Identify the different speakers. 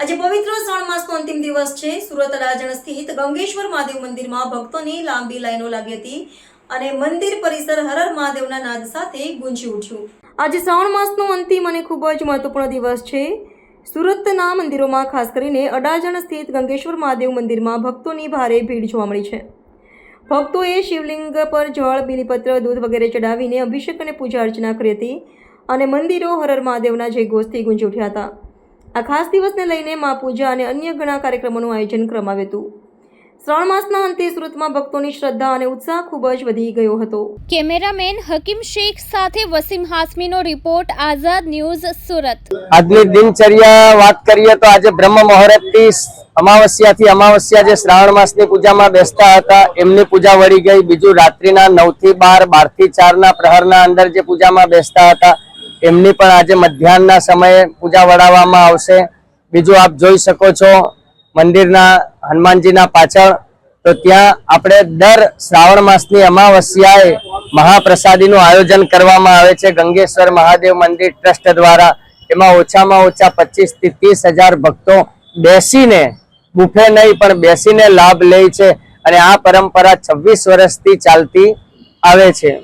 Speaker 1: આજે પવિત્ર શ્રાવણ માસનો અંતિમ દિવસ છે. સુરત અડાજણ સ્થિત ગંગેશ્વર મહાદેવ મંદિરમાં ભક્તોની લાંબી લાઈનો લાગી હતી અને મંદિર પરિસર હર હર મહાદેવના નાદ સાથે ગુંજી ઉઠ્યું. આજે શ્રાવણ માસનો અંતિમ અને ખૂબ જ મહત્વપૂર્ણ દિવસ છે. સુરતના મંદિરોમાં ખાસ કરીને અડાજણ સ્થિત ગંગેશ્વર મહાદેવ મંદિરમાં ભક્તોની ભારે ભીડ જોવા મળી છે. ભક્તોએ શિવલિંગ પર જળ, બિલીપત્ર, દૂધ વગેરે ચડાવીને અભિષેક અને પૂજા અર્ચના કરી હતી અને મંદિરો હરર મહાદેવના જય ઘોષથી ગુંજી ઉઠ્યા હતા. આ ખાસ દિવસને લઈને મા પૂજા અને અન્ય ઘણા કાર્યક્રમોનું આયોજન કરવામાં આવ્યું હતું. શ્રાવણ માસના અંતે સુરતમાં ભક્તોની શ્રદ્ધા અને ઉત્સાહ ખૂબ જ વધી ગયો હતો.
Speaker 2: કેમેરામેન હકીમ શેખ સાથે વસીમ હાસમીનો રિપોર્ટ આઝાદ ન્યૂઝ સુરત.
Speaker 3: આજની દિનચર્યા વાત કરીએ તો આજે બ્રહ્મ મુહૂર્તથી અમાવસ્યાથી અમાવસ્યા જે શ્રાવણ માસની પૂજામાં બેસતા હતા એમની પૂજા વળી ગઈ. બીજું રાત્રિના નવથી બાર બારથી ચાર ના પ્રહરના અંદર જે પૂજામાં બેસતા હતા એમની પણ આજે મધ્યાહનના સમયે પૂજા વડાવવામાં આવશે. બીજું આપ જોઈ શકો છો મંદિરના હનુમાનજીના પાછળ. તો ત્યાં આપણે દર શ્રાવણ માસની અમાવસ્યાએ મહાપ્રસાદીનું આયોજન કરવામાં આવે છે. ગંગેશ્વર મહાદેવ મંદિર ટ્રસ્ટ દ્વારા એમાં ઓછામાં ઓછા પચીસથી ત્રીસ હજાર ભક્તો બેસીને, બુફે નહીં, પણ બેસીને લાભ લે છે અને આ પરંપરા છવ્વીસ વર્ષથી ચાલતી આવે છે.